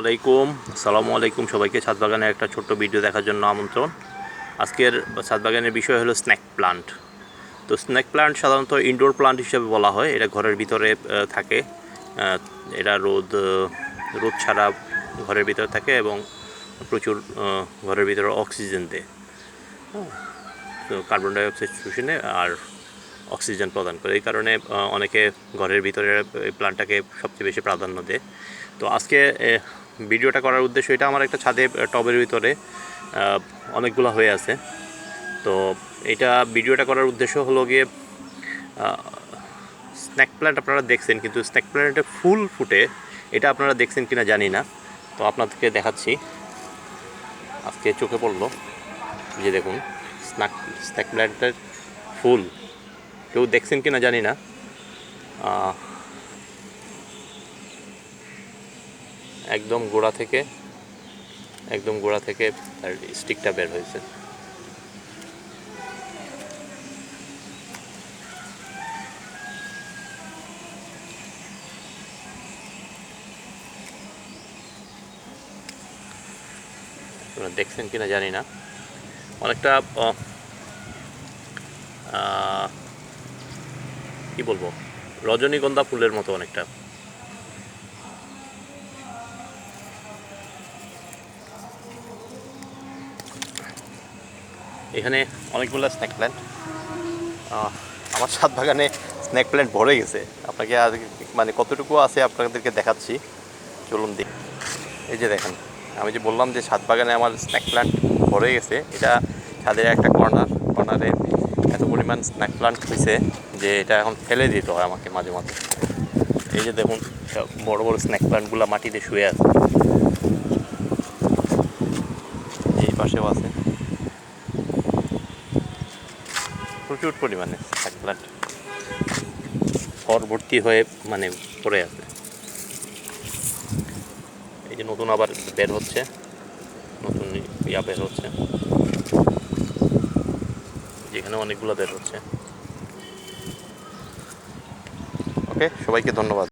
আলাইকুম। আসসালামু আলাইকুম সবাইকে। ছাদ বাগানের একটা ছোট্ট ভিডিও দেখার জন্য আমন্ত্রণ। আজকের ছাদ বাগানের বিষয় হলো স্ন্যাক প্লান্ট। তো স্ন্যাক প্লান্ট সাধারণত ইনডোর প্লান্ট হিসেবে বলা হয়। এটা ঘরের ভিতরে থাকে। এটা রোদ রোদ ছাড়া ঘরের ভিতরে থাকে এবং প্রচুর ঘরের ভিতরে অক্সিজেন দেয়। হ্যাঁ, তো কার্বন ডাইঅক্সাইড শুষণে আর অক্সিজেন প্রদান করে। এই কারণে অনেকে ঘরের ভিতরে এই প্লান্টটাকে সবচেয়ে বেশি প্রাধান্য দেয়। তো আজকে ভিডিওটা করার উদ্দেশ্য এটা আমার একটা ছাদে টবের ভিতরে অনেকগুলো হয়ে আছে। তো এটা ভিডিওটা করার উদ্দেশ্য হলো গিয়ে স্ন্যাক প্ল্যান্ট আপনারা দেখছেন, কিন্তু স্ন্যাক প্ল্যান্টে ফুল ফুটে, এটা আপনারা দেখছেন কিনা জানি না। তো আপনাদেরকে দেখাচ্ছি। আজকে চোখে পড়ল। যে দেখুন স্ন্যাক স্ন্যাক প্ল্যান্টের ফুল। কেউ দেখছেন কিনা জানি না। একদম গোড়া থেকে, একদম গোড়া থেকে তার স্টিকটা বের হয়েছে। আপনারা দেখছেন কিনা জানি না। অনেকটা কি বলব? রজনীগন্ধা ফুলের মতো অনেকটা। এখানে অনেকগুলো স্ন্যাক প্ল্যান্ট আমার ছাদ বাগানে স্ন্যাক প্ল্যান্ট ভরে গেছে। আপনাকে আজ মানে কতটুকু আছে আপনাদেরকে দেখাচ্ছি। চলুন দিই এই যে দেখেন, আমি যে বললাম যে ছাদ বাগানে আমার স্ন্যাক প্ল্যান্ট ভরে গেছে, এটা ছাদের একটা কর্নার কর্নারে এত পরিমাণ স্ন্যাক প্লান্ট হয়েছে যে এটা এখন ফেলে দিতে হয় আমাকে মাঝে মাঝে। এই যে দেখুন বড় বড় স্ন্যাক প্লান্টগুলো মাটিতে শুয়ে আছে। এই পাশেও আছে। প্রচুর পরিমাণে স্ন্যাক প্লান্ট ভর্তি হয়ে মানে পড়ে আছে। এই যে নতুন আবার বের হচ্ছে। নতুন ইয়া বের হচ্ছে। যেখানে অনেকগুলো বের হচ্ছে। ওকে সবাইকে ধন্যবাদ।